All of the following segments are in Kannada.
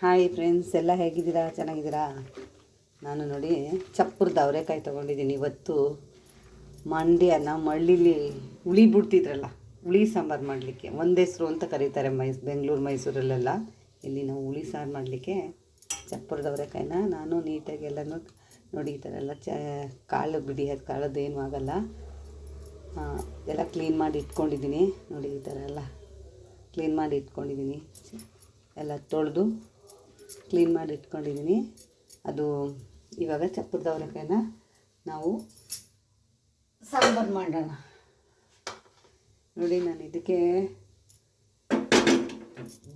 ಹಾಯ್ ಫ್ರೆಂಡ್ಸ್ ಎಲ್ಲ ಹೇಗಿದ್ದೀರಾ? ಚೆನ್ನಾಗಿದ್ದೀರಾ? ನಾನು ನೋಡಿ ಚಪ್ಪರದ ಅವರೆಕಾಯಿ ತೊಗೊಂಡಿದ್ದೀನಿ ಇವತ್ತು. ಮಂಡ್ಯನ ಮಳ್ಳಿಲಿ ಹುಳಿ ಬಿಡ್ತಿದ್ರಲ್ಲ, ಹುಳಿ ಸಾಂಬಾರು ಮಾಡಲಿಕ್ಕೆ. ಒಂದು ಅಂತ ಕರೀತಾರೆ ಮೈಸ್, ಬೆಂಗಳೂರು ಮೈಸೂರಲ್ಲೆಲ್ಲ. ಇಲ್ಲಿ ನಾವು ಹುಳಿ ಸಾರು ಮಾಡಲಿಕ್ಕೆ ಚಪ್ಪರದ ಅವರೆಕಾಯಿನ ನಾನು ನೀಟಾಗಿ ಎಲ್ಲನೂ ನೋಡಿ ಈ ಥರ ಎಲ್ಲ ಚ, ಕಾಳು ಬಿಡಿ, ಅದು ಕಾಳದ್ದು ಏನೂ ಆಗಲ್ಲ. ಎಲ್ಲ ಕ್ಲೀನ್ ಮಾಡಿ ಇಟ್ಕೊಂಡಿದ್ದೀನಿ. ನೋಡಿ ಈ ಥರ ಎಲ್ಲ ಕ್ಲೀನ್ ಮಾಡಿ ಇಟ್ಕೊಂಡಿದ್ದೀನಿ. ಎಲ್ಲ ತೊಳೆದು ಕ್ಲೀನ್ ಮಾಡಿ ಇಟ್ಕೊಂಡಿದ್ದೀನಿ. ಅದು ಇವಾಗ ಚಪ್ಪರದ ಅವಲಕ್ಕಿನ ನಾವು ಸಾಂಬಾರು ಮಾಡೋಣ. ನೋಡಿ ನಾನು ಇದಕ್ಕೆ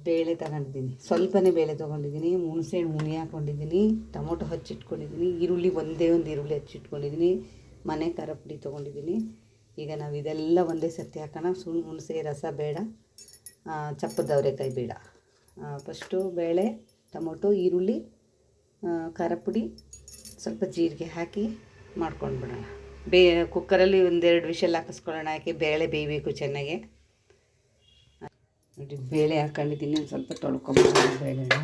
ಬೇಳೆ ತಗೊಂಡಿದ್ದೀನಿ. ಸ್ವಲ್ಪನೇ ಬೇಳೆ ತೊಗೊಂಡಿದ್ದೀನಿ. ಹುಣಸೆ ಹಣ್ಣು ಹಾಕೊಂಡಿದ್ದೀನಿ. ಹಾಕ್ಕೊಂಡಿದ್ದೀನಿ ಟೊಮೊಟೊ ಹಚ್ಚಿಟ್ಕೊಂಡಿದ್ದೀನಿ. ಈರುಳ್ಳಿ ಒಂದೇ ಒಂದು ಈರುಳ್ಳಿ ಹಚ್ಚಿಟ್ಕೊಂಡಿದ್ದೀನಿ. ಮನೆ ಖಾರ ಪುಡಿ ತೊಗೊಂಡಿದ್ದೀನಿ. ಈಗ ನಾವು ಇದೆಲ್ಲ ಒಂದೇ ಸತಿ ಹಾಕೋಣ. ಸುಣ್ ಹುಣಸೆ, ರಸ ಬೇಡ. ಚಪ್ಪದವರೆಕಾಯಿ ಬೇಡ. ಫಸ್ಟು ಬೇಳೆ ಟೊಮೊಟೊ, ಈರುಳ್ಳಿ ಖಾರ ಪುಡಿ ಸ್ವಲ್ಪ ಜೀರಿಗೆ ಹಾಕಿ ಮಾಡ್ಕೊಂಡು ಬಿಡೋಣ ಬೇ, ಕುಕ್ಕರಲ್ಲಿ ಒಂದೆರಡು ವಿಷಲ್ ಹಾಕಿಸ್ಕೊಳ್ಳೋಣ, ಯಾಕೆ ಬೇಳೆ ಬೇಯಬೇಕು ಚೆನ್ನಾಗಿ. ನೋಡಿ, ಬೇಳೆ ಹಾಕೊಂಡಿದ್ದೀನಿ, ಒಂದು ಸ್ವಲ್ಪ ತೊಳ್ಕೊಂಬಿಡೋಣ ಬೇಳೆನ.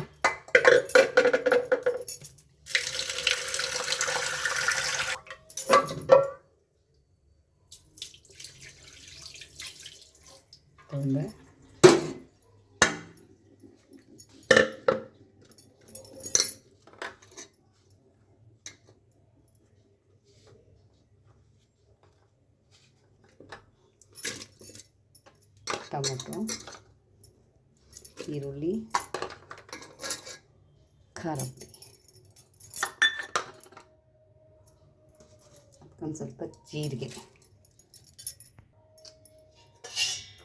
ಟೊಮೊಟೊ, ಈರುಳ್ಳಿ, ಖಾರ ಪುಡಿ. ಒಂದು ಸ್ವಲ್ಪ ಜೀರಿಗೆ.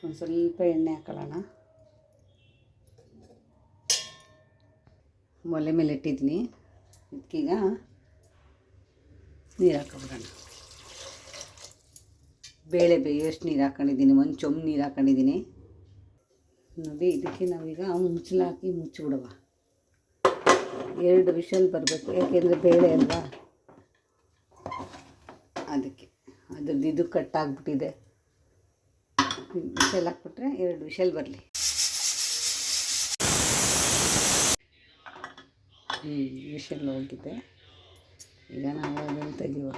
ಒಂದು ಸ್ವಲ್ಪ ಎಣ್ಣೆ ಹಾಕೊಳ್ಳೋಣ. ಒಲೆ ಮೇಲೆ ಇಟ್ಟಿದ್ದೀನಿ. ಇದಕ್ಕೀಗ ನೀರು ಹಾಕೊಬಿಡೋಣ. ಬೇಳೆ ಬೇಯೋಷ್ಟು ನೀರು ಹಾಕೊಂಡಿದ್ದೀನಿ, ಒಂದು ಚೊಂಬು ನೀರು ಹಾಕೊಂಡಿದ್ದೀನಿ. ನೋಡಿ, ಇದಕ್ಕೆ ನಾವೀಗ ಮುಚ್ಚಲ ಹಾಕಿ ಮುಚ್ಚಿಬಿಡುವ ಎರಡು ವಿಷಲ್ ಬರಬೇಕು, ಯಾಕೆಂದರೆ ಬೇಳೆ ಅಲ್ವಾ? ಅದಕ್ಕೆ, ಅದ್ರದ್ದು ಇದು ಕಟ್ಟಾಗ್ಬಿಟ್ಟಿದೆ ವಿಷಲ್ ಹಾಕ್ಬಿಟ್ರೆ ಎರಡು ವಿಷಲ್ ಬರಲಿ. ಹ್ಞೂ ವಿಷಲ್ ಹೋಗಿದೆ. ಈಗ ನಾವು ಅದನ್ನು ತೆಗಿಯುವ.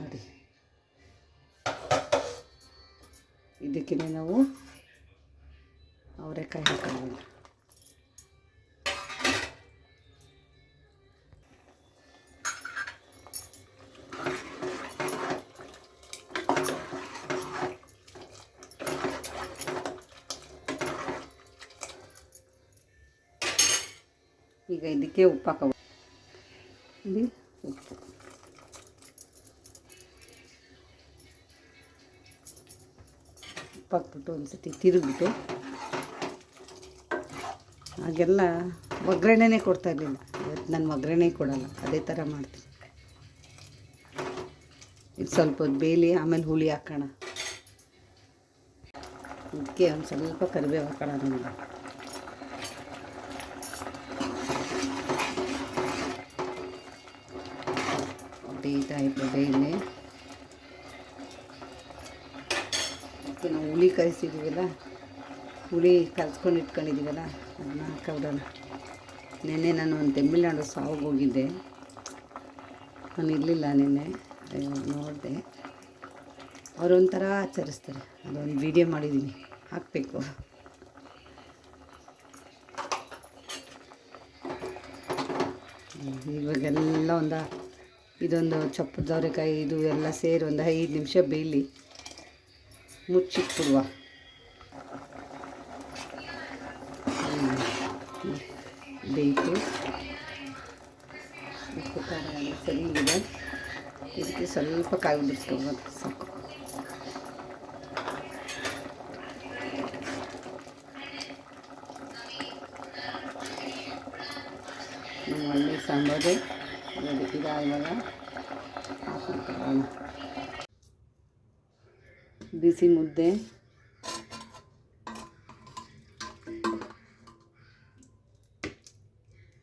ನೋಡಿ. ಇದಕ್ಕೆ ನಾವು ಅವರೆಕಾಯಿ ಹಾಕೋಣ. ಈಗ ಇದಕ್ಕೆ ಉಪ್ಪು ಹಾಕೋ ಇಲ್ಲಿ ಉಪ್ಪು. ಉಪ್ಪು ಹಾಕ್ಬಿಟ್ಟು ಒಂದು ಸತಿ ತಿರುಗ್ಬಿಟ್ಟು. ಹಾಗೆಲ್ಲ ಒಗ್ಗರಣೆನೇ ಕೊಡ್ತಾ ಇರಲಿಲ್ಲ. ಇವತ್ತು ನಾನು ಒಗ್ಗರಣೆ ಕೊಡಲ್ಲ, ಅದೇ ಥರ ಮಾಡ್ತೀನಿ. ಇದು ಸ್ವಲ್ಪ ಬೇಲಿ ಆಮೇಲೆ ಹುಳಿ ಹಾಕೋಣ. ಅದಕ್ಕೆ ಒಂದು ಸ್ವಲ್ಪ ಕರಿಬೇವು ಹಾಕೋಣ ನಮಗೆ ಬೇಯ್ತಾ ಬೇಯಿ ಇಲ್ಲಿ ಹುಳಿ ಕಲಿಸಿದ್ದೀವಲ್ಲ ಹುಳಿ ಕಲ್ಸ್ಕೊಂಡು ಇಟ್ಕೊಂಡಿದ್ದೀವಲ್ಲ ಅದನ್ನ ಹಾಕೋಬಿಡೋಣ. ನೆನ್ನೆ ನಾನು ಒಂದು ತಮಿಳ್ನಾಡು ಸಾವಿಗೆ ಹೋಗಿದ್ದೆ. ನಾನು ಇರಲಿಲ್ಲ ನಿನ್ನೆ. ನೋಡಿದೆ. ಅವರೊಂಥರ ಆಚರಿಸ್ತಾರೆ. ಅದೊಂದು ವಿಡಿಯೋ ಮಾಡಿದ್ದೀನಿ ಹಾಕಬೇಕು. ಇವಾಗೆಲ್ಲ ಒಂದು, ಇದೊಂದು ಚಪ್ಪದ ಅವರೆಕಾಯಿ ಇದು ಎಲ್ಲ ಸೇರಿ ಒಂದು ಐದು ನಿಮಿಷ ಬೇಯಲಿ. ಮುಚ್ಚಿಟ್ಬಿಡುವ ಬೇಯಿತು ಉಪ್ಪು ಖಾರ ಎಲ್ಲ ಸರಿ ಇದೆ ಇದಕ್ಕೆ ಸ್ವಲ್ಪ ಕಾಯಿ ಉದುರಿಸ್ಕೊಬೋದು ಸಾಕು ನಮ್ಮ ಒಳ್ಳೆ ಸಾಂಬಾರು ರೆಡಿ ಇದಾಗುವಾಗ ಹಾಕ್ಕೊಳ್ಳೋಣ ಬಿಸಿ ಮುದ್ದೆ.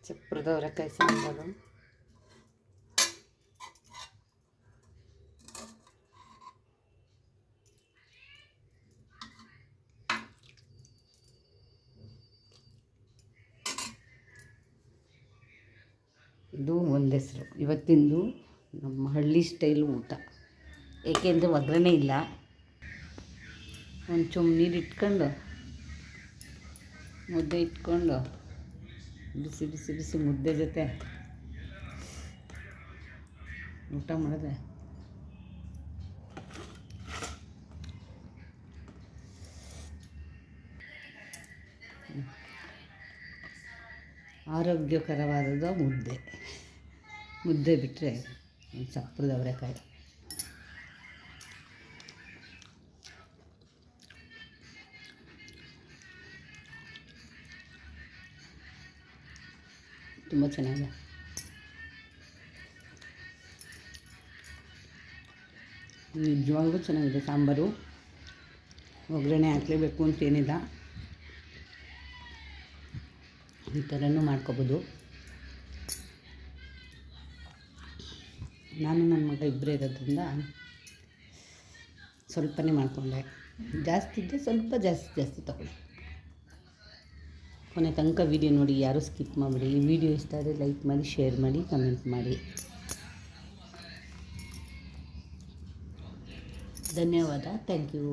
ಚಪ್ರದ ಅವರೆಕಾಯಿ ಸಾಂಬಾರು. ಇದು ಒಂದು ಇವತ್ತಿಂದು ನಮ್ಮ ಹಳ್ಳಿ ಸ್ಟೈಲ್ ಊಟ. ಏಕೆಂದರೆ ಒಗ್ಗರಣೆ ಇಲ್ಲ. ಒಂದು ಚುಮ್ ನೀರು ಇಟ್ಕೊಂಡು, ಮುದ್ದೆ ಇಟ್ಕೊಂಡು, ಬಿಸಿ ಬಿಸಿ ಬಿಸಿ ಮುದ್ದೆ ಜೊತೆ ಊಟ ಮಾಡಿದೆ. ಆರೋಗ್ಯಕರವಾದದ್ದು ಮುದ್ದೆ. ಮುದ್ದೆ ಬಿಟ್ಟರೆ ಚಪ್ಪರದ ಅವರೆಕಾಯಿ ತುಂಬ ಚೆನ್ನಾಗಿದೆ. ನಿಜವಾಗ್ಲೂ ಚೆನ್ನಾಗಿದೆ ಸಾಂಬಾರು. ಒಗ್ಗರಣೆ ಹಾಕಲೇಬೇಕು ಅಂತೇನಿಲ್ಲ ಈ ಥರನೂ ಮಾಡ್ಕೊಬೋದು. ನಾನು ನನ್ನ ಮಗ ಇಬ್ಬರೇ ಇರೋದ್ರಿಂದ ಸ್ವಲ್ಪನೇ ಮಾಡಿಕೊಂಡೆ. ಜಾಸ್ತಿ ಇದ್ದರೆ ಸ್ವಲ್ಪ ಜಾಸ್ತಿ ಜಾಸ್ತಿ ತಗೊಳ್ಳಿ. ಕೊನೆ ತನಕ ವಿಡಿಯೋ ನೋಡಿ, ಯಾರೂ ಸ್ಕಿಪ್ ಮಾಡಿಬಿಡಿ. ಈ ವಿಡಿಯೋ ಇಷ್ಟ ಆದರೆ ಲೈಕ್ ಮಾಡಿ ಶೇರ್ ಮಾಡಿ ಕಮೆಂಟ್ ಮಾಡಿ. ಧನ್ಯವಾದ. Thank you